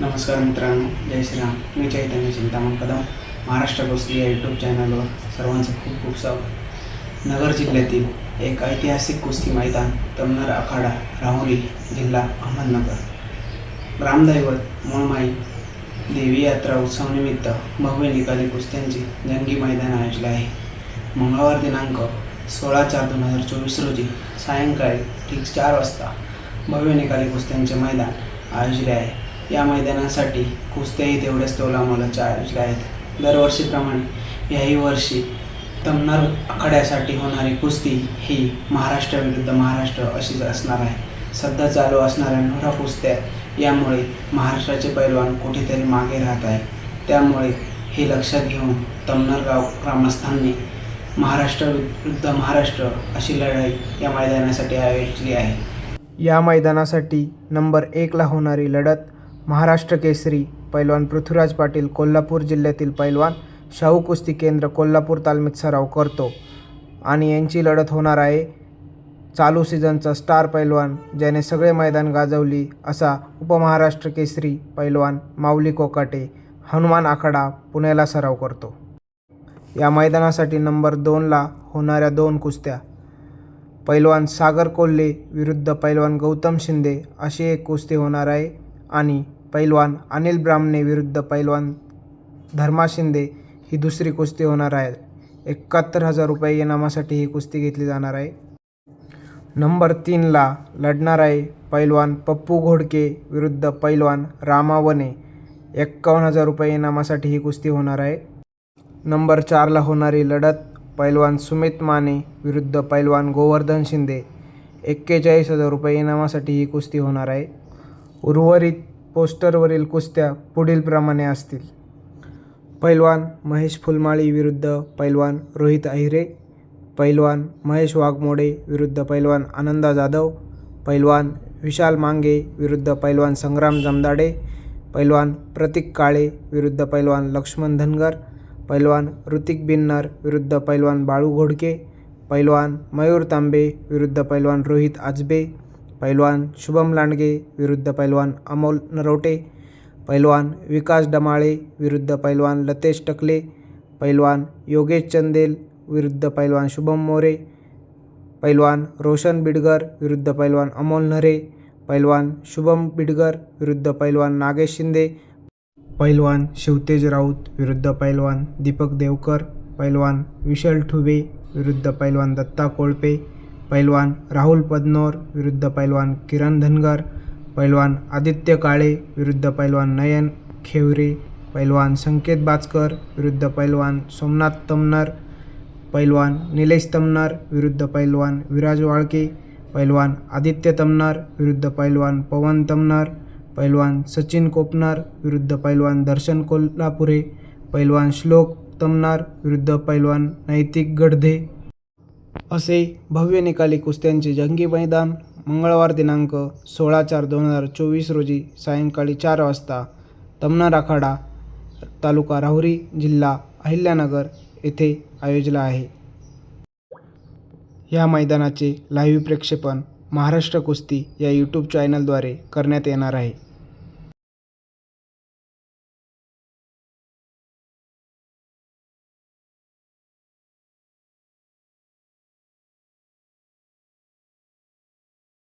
नमस्कार मित्रांनो जय श्रीराम. मी चैतन्य चिंतामण कदम महाराष्ट्र गोष्टी या यूट्यूब चॅनलवर सर्वांचं खूप खूप स्वागत. नगर जिल्ह्यातील एक ऐतिहासिक कुस्ती मैदान तमनर आखाडा राहुरी जिल्हा अहमदनगर. ग्रामदैवत मुळमाई देवी यात्रा उत्सवानिमित्त भव्य निकाली कुस्त्यांची जंगी मैदान आयोजले आहे. मंगळवार दिनांक सोळा चार दोन हजार चोवीस रोजी सायंकाळी ठीक चार वाजता भव्य निकाली कुस्त्यांचे मैदान आयोजले आहे. या मैदानासाठी कुस्त्याही तेवढ्याच तोलामोलाच्या आयोजल्या आहेत. दरवर्षीप्रमाणे याही वर्षी तमनार आखाड्यासाठी होणारी कुस्ती ही महाराष्ट्र विरुद्ध महाराष्ट्र अशीच असणार आहे. सध्या चालू असणाऱ्या नोरा कुस्त्या यामुळे महाराष्ट्राचे पैलवान कुठेतरी मागे राहत आहे त्यामुळे हे लक्षात घेऊन तमनार गाव ग्रामस्थांनी महाराष्ट्र विरुद्ध महाराष्ट्र अशी लढाई या मैदानासाठी आयोजली आहे. या मैदानासाठी नंबर एकला होणारी लढत महाराष्ट्र केसरी पैलवान पृथ्वीराज पाटील कोल्हापूर जिल्ह्यातील पैलवान शाहू कुस्ती केंद्र कोल्हापूर तालमीत सराव करतो. आणि यांची लढत होणार आहे. चालू सीझनचा स्टार पैलवान ज्याने सगळे मैदान गाजवली असा उपमहाराष्ट्र केसरी पैलवान माऊली कोकाटे हनुमान आखाडा पुण्याला सराव करतो. या मैदानासाठी नंबर दोनला होणाऱ्या दोन कुस्त्या पैलवान सागर कोल्हे विरुद्ध पैलवान गौतम शिंदे अशी एक कुस्ती होणार आहे. आणि पैलवान अनिल ब्राह्मणे विरुद्ध पैलवान धर्मा शिंदे ही दुसरी कुस्ती होणार आहे. एकाहत्तर हजार रुपये इनामासाठी ही कुस्ती घेतली जाणार आहे. नंबर तीनला लढणार आहे पैलवान पप्पू घोडके विरुद्ध पैलवान रामावने. एक्कावन्न हजार रुपये इनामासाठी ही कुस्ती होणार आहे. नंबर चारला होणारी लढत पैलवान सुमित माने विरुद्ध पैलवान गोवर्धन शिंदे. एक्केचाळीस हजार रुपये इनामासाठी ही कुस्ती होणार आहे. उर्वरित पोस्टरवरील कुस्त्या पुढीलप्रमाणे असतील. पैलवान महेश फुलमाळी विरुद्ध पैलवान रोहित अहिरे पैलवान महेश वाघमोडे विरुद्ध पैलवान आनंदा जाधव पैलवान विशाल मांगे विरुद्ध पैलवान संग्राम जमदाडे पैलवान प्रतीक काळे विरुद्ध पैलवान लक्ष्मण धनगर पैलवान ऋतिक बिन्नर विरुद्ध पैलवान बाळू घोडके पैलवान मयूर तांबे विरुद्ध पैलवान रोहित आजबे पैलवान शुभम लांडगे विरुद्ध पैलवान अमोल नरोटे पैलवान विकास डमाळे विरुद्ध पैलवान लतेश टकले पैलवान योगेश चंदेल विरुद्ध पैलवान शुभम मोरे पैलवान रोशन बिडगर विरुद्ध पैलवान अमोल नरे पैलवान शुभम बिडगर विरुद्ध पैलवान नागेश शिंदे पैलवान शिवतेज राऊत विरुद्ध पैलवान दीपक देवकर पैलवान विशाल ठुबे विरुद्ध पैलवान दत्ता कोळपे पैलवान राहुल पदनोर विरुद्ध पैलवान किरण धनगर पैलवान आदित्य काळे विरुद्ध पैलवान नयन खेवरे पैलवान संकेत बाचकर विरुद्ध पैलवान सोमनाथ तमनर पैलवान निलेश तमनर विरुद्ध पैलवान विराज वाळके पैलवान आदित्य तमनर विरुद्ध पैलवान पवन तमनर पैलवान सचिन कोपनर विरुद्ध पैलवान दर्शन कोल्हापुरे पैलवान श्लोक तमनार विरुद्ध पैलवान नैतिक गडधे असे भव्य निकाली कुस्त्यांचे जंगी मैदान मंगळवार दिनांक सोळा चार दोन हजार चोवीस रोजी सायंकाळी चार वाजता तमना आखाडा तालुका राहुरी जिल्हा अहिल्यानगर येथे आयोजला आहे. या मैदानाचे लाईव्ह प्रक्षेपण महाराष्ट्र कुस्ती या यूट्यूब चॅनलद्वारे करण्यात येणार आहे.